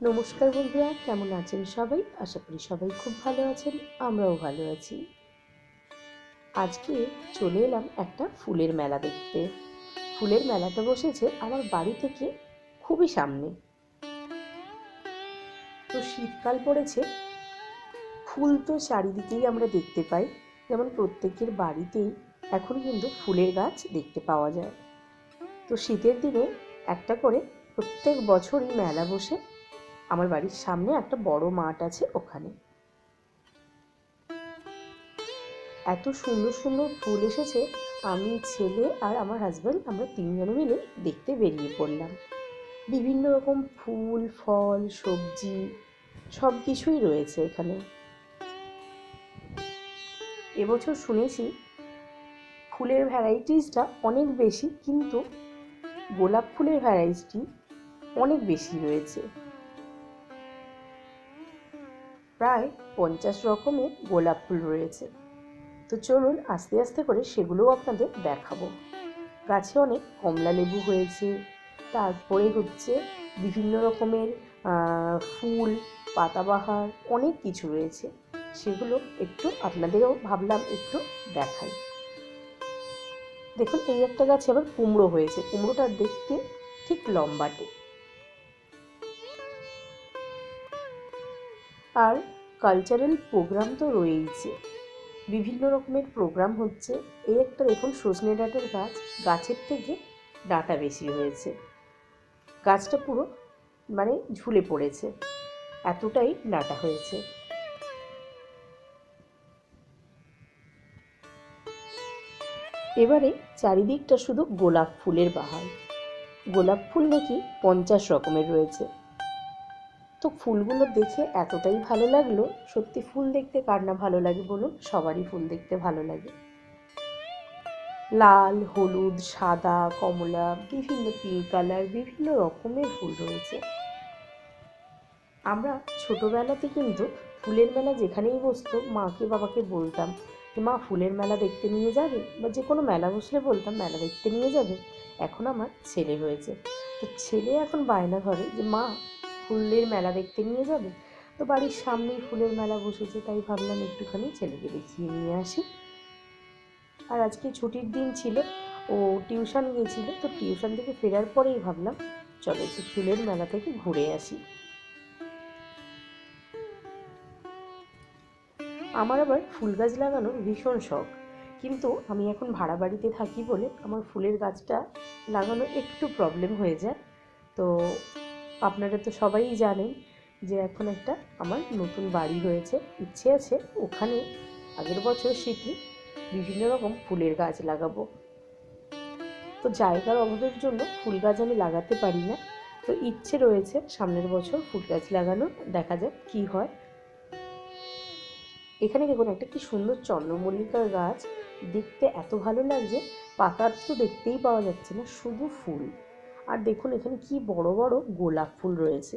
নমস্কার বন্ধুরা, কেমন আছেন সবাই? আশা করি সবাই খুব ভালো আছেন, আমরাও ভালো আছি। আজকে চলে এলাম একটা ফুলের মেলা দেখতে। ফুলের মেলাটা বসেছে আমার বাড়ি থেকে খুবই সামনে। তো শীতকাল পড়েছে, ফুল তো চারিদিকেই আমরা দেখতে পাই, যেমন প্রত্যেকের বাড়িতেই এখন কিন্তু ফুলের গাছ দেখতে পাওয়া যায়। তো শীতের দিনে একটা করে প্রত্যেক বছরই মেলা বসে আমার বাড়ির সামনে একটা বড় মাঠ আছে ওখানে। এত সুন্দর সুন্দর ফুল এসেছে, আমি, ছেলে আর আমার হাজব্যান্ড আমরা তিনজনে মিলে দেখতে বেরিয়ে পড়লাম। বিভিন্ন রকম ফুল, ফল, সবজি সব কিছুই রয়েছে এখানে। এবছর শুনেছি ফুলের ভ্যারাইটিসটা অনেক বেশি, কিন্তু গোলাপ ফুলের ভ্যারাইটি অনেক বেশি রয়েছে। প্রায় পঞ্চাশ রকমের গোলাপ ফুল রয়েছে। তো চলুন আস্তে আস্তে করে সেগুলোও আপনাদের দেখাবো। গাছে অনেক কমলা লেবু হয়েছে, তারপরে হচ্ছে বিভিন্ন রকমের ফুল, পাতাবাহার অনেক কিছু রয়েছে। সেগুলো একটু আপনাদেরও ভাবলাম একটু দেখাই। দেখুন, এই একটা গাছে আবার কুমড়ো হয়েছে। কুমড়োটা দেখতে ঠিক লম্বাটে। আর কালচারাল প্রোগ্রাম তো রয়েইছে। বিভিন্ন রকমের প্রোগ্রাম হচ্ছে। এই একটা দেখুন, সজনে ডাঁটার গাছ। গাছের থেকে ডাঁটা বেশি হয়েছে। গাছটা পুরো মানে ঝুলে পড়েছে। এতটাই ডাঁটা হয়েছে। এবারে চারিদিকটা শুধু গোলাপ ফুলের বাহার। গোলাপ ফুল নাকি পঞ্চাশ রকমের রয়েছে। তো ফুলগুলো দেখে এতটাই ভালো লাগল। সত্যি ফুল দেখতে কার না ভালো লাগে বলুন? সবারই ফুল দেখতে ভালো লাগে। লাল, হলুদ, সাদা, কমলা, বিভিন্ন পিঙ্ক কালার বিভিন্ন রকমের ফুল রয়েছে। আমরা ছোটবেলাতে কিন্তু ফুলের মেলা যেখানেই বসতো, মাকে বাবাকে বলতাম যে, মা, ফুলের মেলা দেখতে নিয়ে যাবে? বা যে কোনো মেলা বসলে বলতাম, মেলা দেখতে নিয়ে যাবে। এখন আমার ছেলে হয়েছে। তো ছেলে এখন বায়না ধরে যে, মা ফুলের মেলা দেখতে নিয়ে যাবে? তো বাড়ির সামনেই ফুলের মেলা বসেছে, তাই ভাবলাম একটুখানি ছেলেকে দেখিয়ে নিয়ে আসি। আর আজকে ছুটির দিন ছিল, ও টিউশন গিয়েছিল তো টিউশন থেকে ফেরার পরেই ভাবলাম, চলো একটু ফুলের মেলা থেকে ঘুরে আসি। আমার আবার ফুল গাছ লাগানোর ভীষণ শখ, কিন্তু আমি এখন ভাড়া বাড়িতে থাকি বলে আমার ফুলের গাছটা লাগানো একটু প্রবলেম হয়ে যায়। তো আপনারা তো সবাই জানেন যে এখন একটা আমার নতুন বাড়ি হয়েছে, ইচ্ছে আছে ওখানে আগের বছর শীতে বিভিন্ন রকম ফুলের গাছ লাগাবো। তো জায়গার অভাবের জন্য ফুল গাছ আমি লাগাতে পারি না। তো ইচ্ছে রয়েছে সামনের বছর ফুল গাছ লাগানো, দেখা যাক কি হয়। এখানে দেখুন একটা কি সুন্দর চন্দ্রমল্লিকার গাছ, দেখতে এত ভালো লাগছে, পাতার তো দেখতেই পাওয়া যাচ্ছে না, শুধু ফুল। আর দেখুন এখানে কি বড় বড় গোলাপ ফুল রয়েছে।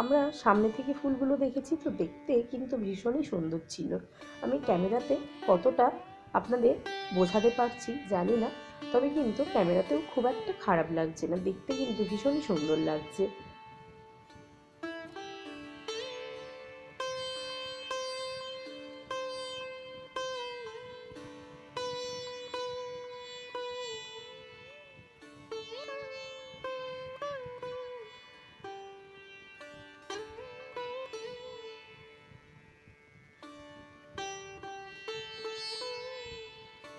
আমরা সামনে থেকে ফুলগুলো দেখেছি তো দেখতে কিন্তু ভীষণই সুন্দর ছিল। আমি ক্যামেরাতে কতটা আপনাদের বোঝাতে পারছি জানি না, তবে কিন্তু ক্যামেরাতেও খুব একটা খারাপ লাগছে না, দেখতে কিন্তু ভীষণই সুন্দর লাগছে।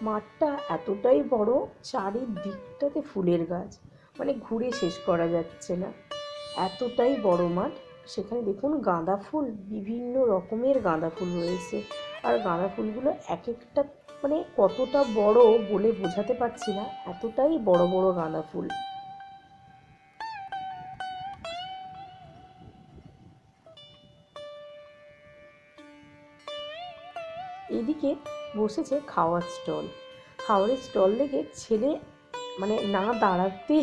মাঠটা এতটাই বড়, চারিদিকটাতে ফুলের গাছ। মানে ঘুরে শেষ করা যাচ্ছে না। এতটাই বড় মাঠ। সেখানে দেখুন গাঁদা ফুল, বিভিন্ন রকমের গাঁদা ফুল রয়েছে। আর গাঁদা ফুলগুলো এক একটা মানে কতটা বড় বলে বোঝাতে পারছি না। এতটাই বড় বড় গাঁদা ফুল। এদিকে বসেছে খাওয়ার স্টল। খাওয়ারের স্টল দেখে ছেলে মানে না দাঁড়াতে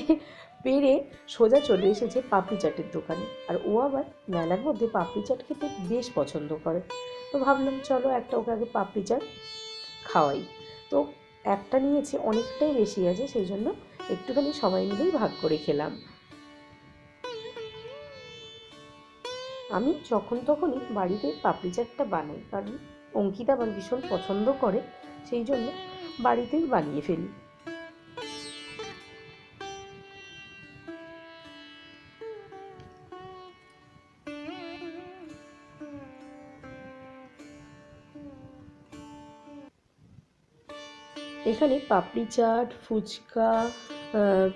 পেরে সোজা চলে এসেছে পাপড়ি চাটের দোকানে। আর ও আবার মেলার মধ্যে পাপড়ি চাট খেতে বেশ পছন্দ করে। তো ভাবলাম, চলো একটা ওকে আগে পাপড়ি চাট খাওয়াই। তো একটা নিয়েছে, অনেকটাই বেশি আছে, সেই জন্য একটুখানি সবাই মিলেই ভাগ করে খেলাম। আমি যখন তখনই বাড়িতে পাপড়ি চাটটা বানাই, কারণ অঙ্কিতা আবার ভীষণ পছন্দ করে, সেই জন্য বাড়িতেই বানিয়ে ফেলি। এখানে পাপড়ি চাট, ফুচকা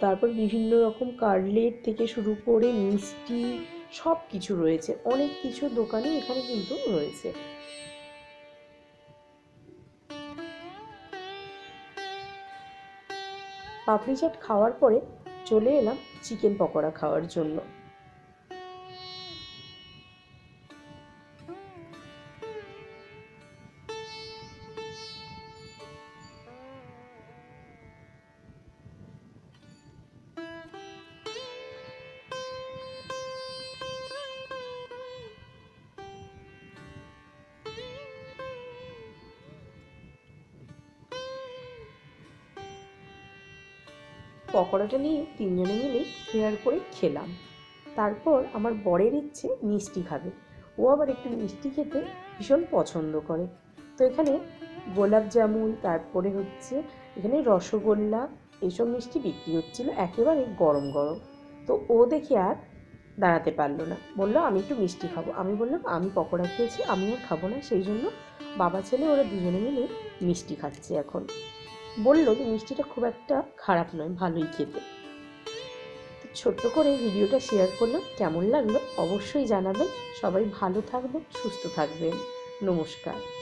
তারপর বিভিন্ন রকম কাটলেট থেকে শুরু করে মিষ্টি সব কিছু রয়েছে। অনেক কিছু দোকানে এখানে কিন্তু রয়েছে। পাপড়ি চাট খাওয়ার পরে চলে এলাম চিকেন পকোড়া খাওয়ার জন্য। পকোড়াটা নিয়ে তিনজনে মিলেই শেয়ার করে খেলাম। তারপর আমার বরের ইচ্ছে মিষ্টি খাবে। ও আবার একটু মিষ্টি খেতে ভীষণ পছন্দ করে। তো এখানে গোলাপ জামুন, তারপরে হচ্ছে এখানে রসগোল্লা, এসব মিষ্টি বিক্রি হচ্ছিল একেবারে গরম গরম। তো ও দেখে আর দাঁড়াতে পারল না। বলল, আমি একটু মিষ্টি খাব। আমি বললাম, আমি পকোড়া খেয়েছি, আমি আর খাব না। সেই জন্য বাবা ছেলে ওরা দুজনে মিলে মিষ্টি খাচ্ছে এখন। বলল যে মিষ্টিটা খুব একটা খারাপ নয়, ভালোই খেতে। ছোট্ট করে ভিডিওটা শেয়ার করলাম, কেমন লাগল অবশ্যই জানাবেন। সবাই ভালো থাকবেন, সুস্থ থাকবেন। নমস্কার।